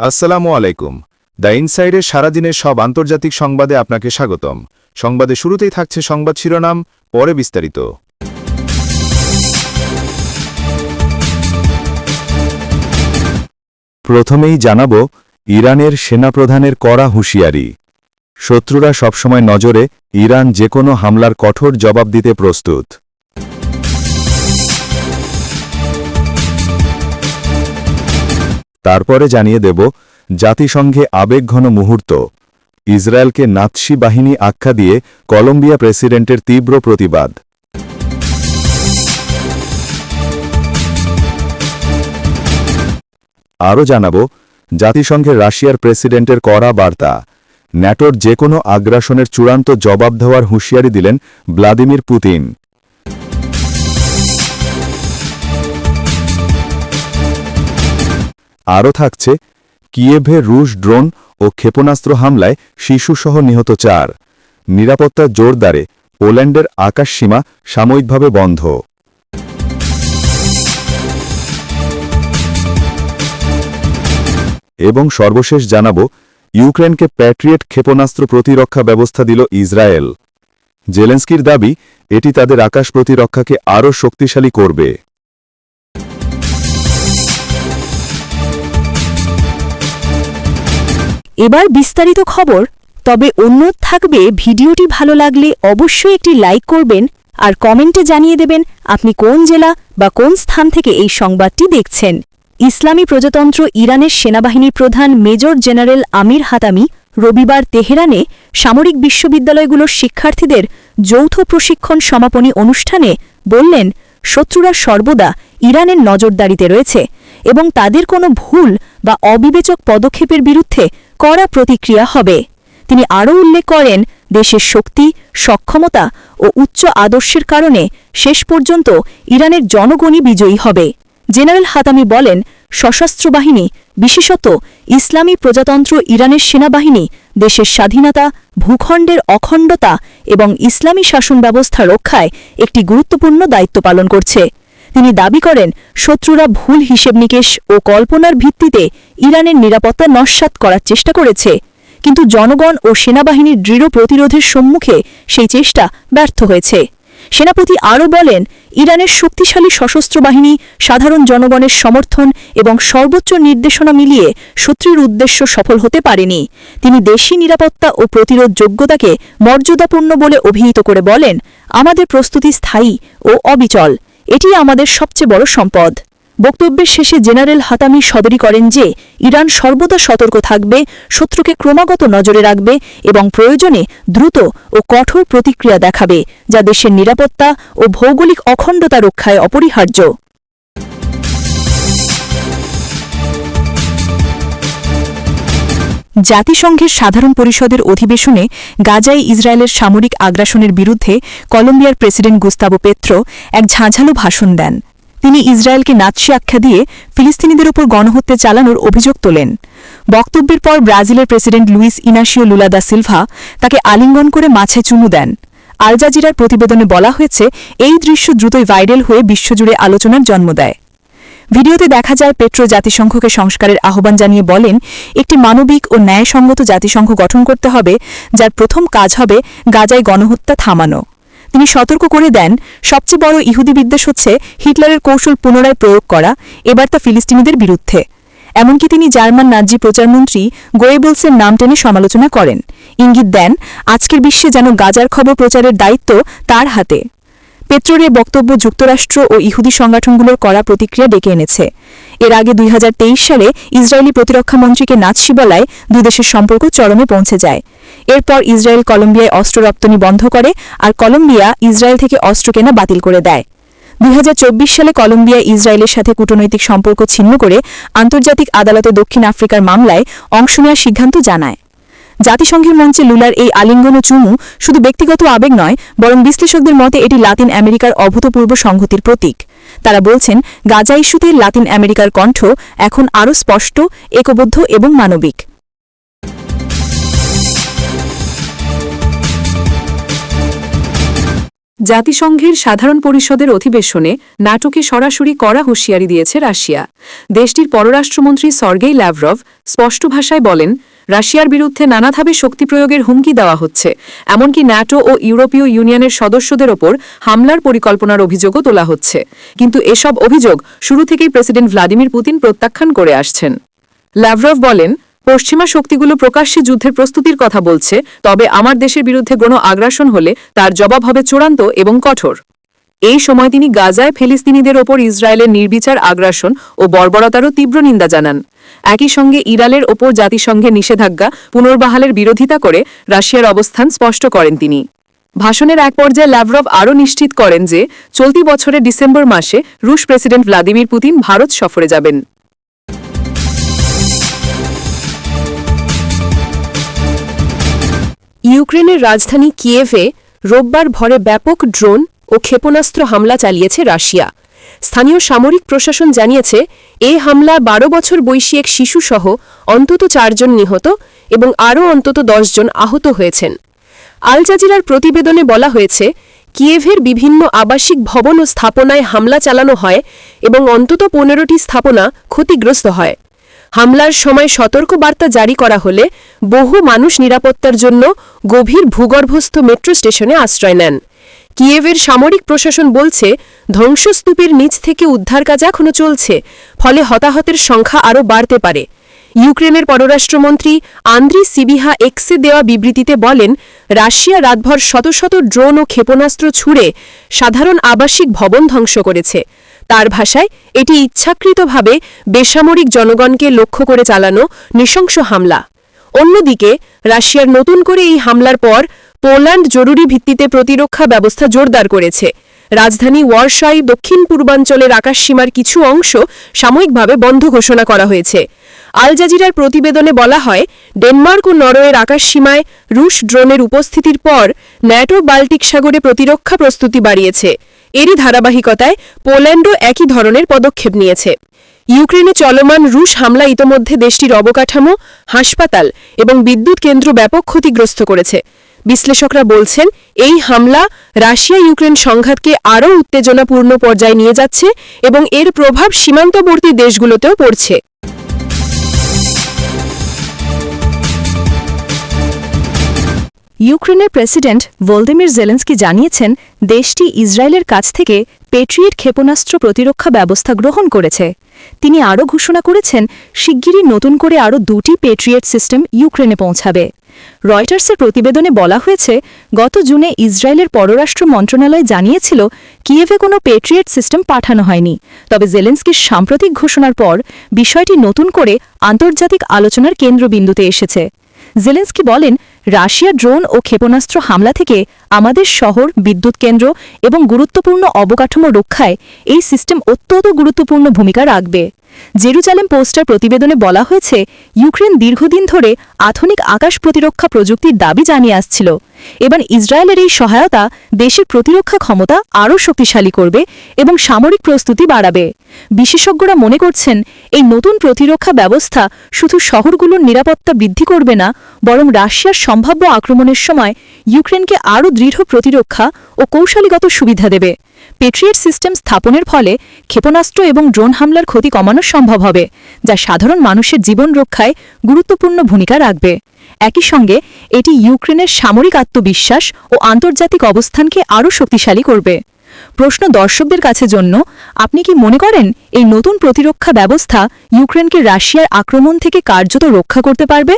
আসসালামু আলাইকুম। দ্য ইনসাইডের সারাদিনের সব আন্তর্জাতিক সংবাদে আপনাকে স্বাগতম। সংবাদে শুরুতেই থাকছে সংবাদ শিরোনাম, পরে বিস্তারিত। প্রথমেই জানাব, ইরানের সেনাপ্রধানের কড়া হুঁশিয়ারি। শত্রুরা সবসময় নজরে, ইরান যে কোনো হামলার কঠোর জবাব দিতে প্রস্তুত। তারপরে জানিয়ে দেব, জাতিসংঘে আবেগঘন মুহূর্ত। ইসরায়েলকে নাৎসি বাহিনী আখ্যা দিয়ে কলম্বিয়া প্রেসিডেন্টের তীব্র প্রতিবাদ। আরও জানাব জাতিসংঘের রাশিয়ার প্রেসিডেন্টের কড়া বার্তা। ন্যাটোর যে কোনো আগ্রাসনের চূড়ান্ত জবাব দেওয়ার হুঁশিয়ারি দিলেন ভ্লাদিমির পুতিন। আরও থাকছে, কিয়েভে রুশ ড্রোন ও ক্ষেপণাস্ত্র হামলায় শিশুসহ নিহত চার। নিরাপত্তা জোরদারে পোল্যান্ডের আকাশসীমা সাময়িকভাবে বন্ধ। এবং সর্বশেষ জানাব, ইউক্রেনকে প্যাট্রিয়েট ক্ষেপণাস্ত্র প্রতিরক্ষা ব্যবস্থা দিল ইসরায়েল। জেলেন্সকির দাবি, এটি তাদের আকাশ প্রতিরক্ষাকে আরও শক্তিশালী করবে। এবার বিস্তারিত খবর, তবে অন্য থাকবে ভিডিওটি ভালো লাগলে অবশ্যই একটি লাইক করবেন আর কমেন্টে জানিয়ে দেবেন আপনি কোন জেলা বা কোন স্থান থেকে এই সংবাদটি দেখছেন। ইসলামী প্রজাতন্ত্র ইরানের সেনাবাহিনীর প্রধান মেজর জেনারেল আমির হাতামি রবিবার তেহরানে সামরিক বিশ্ববিদ্যালয়গুলোর শিক্ষার্থীদের যৌথ প্রশিক্ষণ সমাপনী অনুষ্ঠানে বললেন, শত্রুরা সর্বদা ইরানের নজরদারিতে রয়েছে এবং তাদের কোনো ভুল বা অবিবেচক পদক্ষেপের বিরুদ্ধে কড়া প্রতিক্রিয়া হবে। তিনি আরও উল্লেখ করেন, দেশের শক্তি, সক্ষমতা ও উচ্চ আদর্শের কারণে শেষ পর্যন্ত ইরানের জনগণই বিজয়ী হবে। জেনারেল হাতামি বলেন, সশস্ত্র বাহিনী, বিশেষত ইসলামী প্রজাতন্ত্র ইরানের সেনাবাহিনী, দেশের স্বাধীনতা, ভূখণ্ডের অখণ্ডতা এবং ইসলামী শাসন ব্যবস্থা রক্ষায় একটি গুরুত্বপূর্ণ দায়িত্ব পালন করছে। তিনি দাবি করেন, শত্রুরা ভুল হিসেব নিকেশ ও কল্পনার ভিত্তিতে ইরানের নিরাপত্তা নস্যাৎ করার চেষ্টা করেছে। কিন্তু জনগণ ও সেনাবাহিনীর দৃঢ় প্রতিরোধের সম্মুখে সেই চেষ্টা ব্যর্থ হয়েছে। সেনাপতি আরও বলেন, ইরানের শক্তিশালী সশস্ত্র বাহিনী, সাধারণ জনগণের সমর্থন এবং সর্বোচ্চ নির্দেশনা মিলিয়ে শত্রুর উদ্দেশ্য সফল হতে পারেনি। তিনি দেশি নিরাপত্তা ও প্রতিরোধ যোগ্যতাকে মর্যাদাপূর্ণ বলে অভিহিত করে বলেন, আমাদের প্রস্তুতি স্থায়ী ও অবিচল। এটি আমাদের সবচেয়ে বড় সম্পদ। বক্তব্যের শেষে জেনারেল হাতামি সদরি করেন যে, ইরান সর্বদা সতর্ক থাকবে, শত্রুকে ক্রমাগত নজরে রাখবে এবং প্রয়োজনে দ্রুত ও কঠোর প্রতিক্রিয়া দেখাবে, যা দেশের নিরাপত্তা ও ভৌগোলিক অখণ্ডতা রক্ষায় অপরিহার্য। জাতিসংঘের সাধারণ পরিষদের অধিবেশনে গাজায় ইসরায়েলের সামরিক আগ্রাসনের বিরুদ্ধে কলম্বিয়ার প্রেসিডেন্ট গুস্তাবো পেত্রো এক ঝাঁঝালো ভাষণ দেন। তিনি ইসরায়েলকে নাৎসি আখ্যা দিয়ে ফিলিস্তিনিদের ওপর গণহত্যা চালানোর অভিযোগ তোলেন। বক্তব্যের পর ব্রাজিলের president Luiz Inacio Lula da Silva তাকে আলিঙ্গন করে মাছে চুমু দেন। আল জাজিরার প্রতিবেদনে বলা হয়েছে, এই দৃশ্য দ্রুতই ভাইরাল হয়ে বিশ্বজুড়ে আলোচনার জন্ম দেয়। ভিডিওতে দেখা যায় পেট্রো জাতিসংঘকে সংস্কারের আহ্বান জানিয়ে বলেন, একটি মানবিক ও ন্যায়সঙ্গত জাতিসংঘ গঠন করতে হবে, যার প্রথম কাজ হবে গাজায় গণহত্যা থামানো। তিনি সতর্ক করে দেন, সবচেয়ে বড় ইহুদি বিদ্বেষ হচ্ছে হিটলারের কৌশল পুনরায় প্রয়োগ করা, এবার তা ফিলিস্তিনিদের বিরুদ্ধে। এমনকি তিনি জার্মান নাজি প্রচারমন্ত্রী গোয়েবলসের নাম টেনে সমালোচনা করেন। ইঙ্গিত দেন, আজকের বিশ্বে যেন গাজার খবর প্রচারের দায়িত্ব তার হাতে। পেট্রোর এ বক্তব্য যুক্তরাষ্ট্র ও ইহুদি সংগঠনগুলোর কড়া প্রতিক্রিয়া ডেকে এনেছে। এর আগে দুই হাজার তেইশ সালে ইসরায়েলি প্রতিরক্ষা মন্ত্রীকে নাৎসি বলায় দুই দেশের সম্পর্ক চরমে পৌঁছে যায়। এরপর ইসরায়েল কলম্বিয়ায় অস্ত্র রপ্তানি বন্ধ করে আর কলম্বিয়া ইসরায়েল থেকে অস্ত্র কেনা বাতিল করে দেয়। দুই হাজার চব্বিশ সালে কলম্বিয়া ইসরায়েলের সাথে কূটনৈতিক সম্পর্ক ছিন্ন করে আন্তর্জাতিক আদালতে দক্ষিণ আফ্রিকার মামলায় অংশ নেওয়ার সিদ্ধান্ত জানায়। জাতিসংঘের মঞ্চে লুলার এই আলিঙ্গন ও চুমু শুধু ব্যক্তিগত আবেগ নয়, বরং বিশ্লেষকদের মতে এটি লাতিন আমেরিকার অভূতপূর্ব সংহতির প্রতীক। তারা বলছেন, গাজা ইস্যুতে লাতিন আমেরিকার কণ্ঠ এখন আরও স্পষ্ট, একবদ্ধ এবং মানবিক। জাতিসংঘের সাধারণ পরিষদের অধিবেশনে নাটোকে সরাসরি কড়া হুঁশিয়ারি দিয়েছে রাশিয়া। দেশটির পররাষ্ট্রমন্ত্রী সর্গেই ল্যাভরভ স্পষ্ট ভাষায় বলেন রাশিয়ার বিরুদ্ধে নানাভাবে শক্তি প্রয়োগের হুমকি দেওয়া হচ্ছে। এমনকি ন্যাটো ও ইউরোপীয় ইউনিয়নের সদস্যদের ওপর হামলার পরিকল্পনার অভিযোগও তোলা হচ্ছে। কিন্তু এসব অভিযোগ শুরু থেকেই প্রেসিডেন্ট ভ্লাদিমির পুতিন প্রত্যাখ্যান করে আসছেন। ল্যাভরভ বলেন, পশ্চিমা শক্তিগুলো প্রকাশ্যে যুদ্ধের প্রস্তুতির কথা বলছে, তবে আমার দেশের বিরুদ্ধে কোনো আগ্রাসন হলে তার জবাব হবে চূড়ান্ত এবং কঠোর। এই সময় তিনি গাজায় ফিলিস্তিনিদের ওপর ইসরায়েলের নির্বিচার আগ্রাসন ও বর্বরতারও তীব্র নিন্দা জানান। একই সঙ্গে ইরানের ওপর জাতিসংঘের নিষেধাজ্ঞা পুনর্বহালের বিরোধিতা করে রাশিয়ার অবস্থান স্পষ্ট করেন তিনি। ভাষণের এক পর্যায়ে ল্যাভরভ আরও নিশ্চিত করেন যে চলতি বছরের ডিসেম্বর মাসে রুশ প্রেসিডেন্ট ভ্লাদিমির পুতিন ভারত সফরে যাবেন। ইউক্রেনের রাজধানী কিয়েভে রোববার ভরে ব্যাপক ড্রোন ও ক্ষেপণাস্ত্র হামলা চালিয়েছে রাশিয়া। স্থানীয় সামরিক প্রশাসন জানিয়েছে, এ হামলা বারো বছর বয়সী এক শিশুসহ অন্তত চারজন নিহত এবং আরও অন্তত জন আহত হয়েছেন। আল জাজিরার প্রতিবেদনে বলা হয়েছে, কিয়েভের বিভিন্ন আবাসিক ভবন ও স্থাপনায় হামলা চালানো হয় এবং অন্তত পনেরোটি স্থাপনা ক্ষতিগ্রস্ত হয়। হামলার সময় সতর্ক বার্তা জারি করা হলে বহু মানুষ নিরাপত্তার জন্য গভীর ভূগর্ভস্থ মেট্রো স্টেশনে আশ্রয় নেন। কিয়েভের সামরিক প্রশাসন বলছে, ধ্বংসস্তূপের নিচ থেকে উদ্ধার কাজ এখনও চলছে, ফলে হতাহতের সংখ্যা আরও বাড়তে পারে। ইউক্রেনের পররাষ্ট্রমন্ত্রী আন্দ্রি সিবিহা এক্সে দেওয়া বিবৃতিতে বলেন, রাশিয়া রাতভর শত শত ড্রোন ও ক্ষেপণাস্ত্র ছুড়ে সাধারণ আবাসিক ভবন ধ্বংস করেছে। তার ভাষায়, এটি ইচ্ছাকৃতভাবে বেসামরিক জনগণকে লক্ষ্য করে চালানো নৃশংস হামলা। অন্যদিকে, রাশিয়ার নতুন করে এই হামলার পর পোল্যান্ড জরুরি ভিত্তিতে প্রতিরক্ষা ব্যবস্থা জোরদার করেছে। রাজধানী ওয়ারশাই দক্ষিণ পূর্বাঞ্চলের আকাশসীমার কিছু অংশ সাময়িকভাবে বন্ধ ঘোষণা করা হয়েছে। আল জাজিরার প্রতিবেদনে বলা হয়, ডেনমার্ক ও নরওয়ের আকাশসীমায় রুশ ড্রোনের উপস্থিতির পর ন্যাটো বাল্টিক সাগরে প্রতিরক্ষা প্রস্তুতি বাড়িয়েছে। এরই ধারাবাহিকতায় পোল্যান্ডও একই ধরনের পদক্ষেপ নিয়েছে। ইউক্রেনে চলমান রুশ হামলা ইতোমধ্যে দেশটির অবকাঠামো, হাসপাতাল এবং বিদ্যুৎ কেন্দ্র ব্যাপক ক্ষতিগ্রস্ত করেছে। বিশ্লেষকরা বলছেন, এই হামলা রাশিয়া ইউক্রেন সংঘাতকে আরও উত্তেজনাপূর্ণ পর্যায়ে নিয়ে যাচ্ছে এবং এর প্রভাব সীমান্তবর্তী দেশগুলোতেও পড়ছে। ইউক্রেনের প্রেসিডেন্ট ভোলদিমির জেলেন্সকি জানিয়েছেন, দেশটি ইসরায়েলের কাছ থেকে পেট্রিয়েট ক্ষেপণাস্ত্র প্রতিরক্ষা ব্যবস্থা গ্রহণ করেছে। তিনি আরও ঘোষণা করেছেন, শিগগিরই নতুন করে আরও দুটি পেট্রিয়েট সিস্টেম ইউক্রেনে পৌঁছাবে। রয়টার্সের প্রতিবেদনে বলা হয়েছে, গত জুনে ইসরায়েলের পররাষ্ট্র মন্ত্রণালয় জানিয়েছিল, কিয়েভে কোনো পেট্রিয়েট সিস্টেম পাঠানো হয়নি। তবে জেলেন্সকির সাম্প্রতিক ঘোষণার পর বিষয়টি নতুন করে আন্তর্জাতিক আলোচনার কেন্দ্রবিন্দুতে এসেছে। জেলেন্সকি বলেন রাশিয়া ড্রোন ও ক্ষেপণাস্ত্র হামলা থেকে আমাদের শহর, বিদ্যুৎ কেন্দ্র এবং গুরুত্বপূর্ণ অবকাঠামো রক্ষায় এই সিস্টেম অত্যন্ত গুরুত্বপূর্ণ ভূমিকা রাখবে। জেরুজালেম পোস্টার প্রতিবেদনে বলা হয়েছে, ইউক্রেন দীর্ঘদিন ধরে আধুনিক আকাশ প্রতিরক্ষা প্রযুক্তির দাবি জানিয়ে আসছিল। এবার ইসরায়েলের এই সহায়তা দেশের প্রতিরক্ষা ক্ষমতা আরও শক্তিশালী করবে এবং সামরিক প্রস্তুতি বাড়াবে। বিশেষজ্ঞরা মনে করছেন, এই নতুন প্রতিরক্ষা ব্যবস্থা শুধু শহরগুলোর নিরাপত্তা বৃদ্ধি করবে না, বরং রাশিয়ার সম্ভাব্য আক্রমণের সময় ইউক্রেনকে আরও দৃঢ় প্রতিরক্ষা ও কৌশলীগত সুবিধা দেবে। পেট্রিয়েট সিস্টেম স্থাপনের ফলে ক্ষেপণাস্ত্র এবং ড্রোন হামলার ক্ষতি কমানো সম্ভব হবে, যা সাধারণ মানুষের জীবন রক্ষায় গুরুত্বপূর্ণ ভূমিকা রাখবে। একই সঙ্গে, এটি ইউক্রেনের সামরিক আত্মবিশ্বাস ও আন্তর্জাতিক অবস্থানকে আরও শক্তিশালী করবে। প্রশ্ন দর্শকদের কাছে জন্য, আপনি কি মনে করেন এই নতুন প্রতিরক্ষা ব্যবস্থা ইউক্রেনকে রাশিয়ার আক্রমণ থেকে কার্যত রক্ষা করতে পারবে?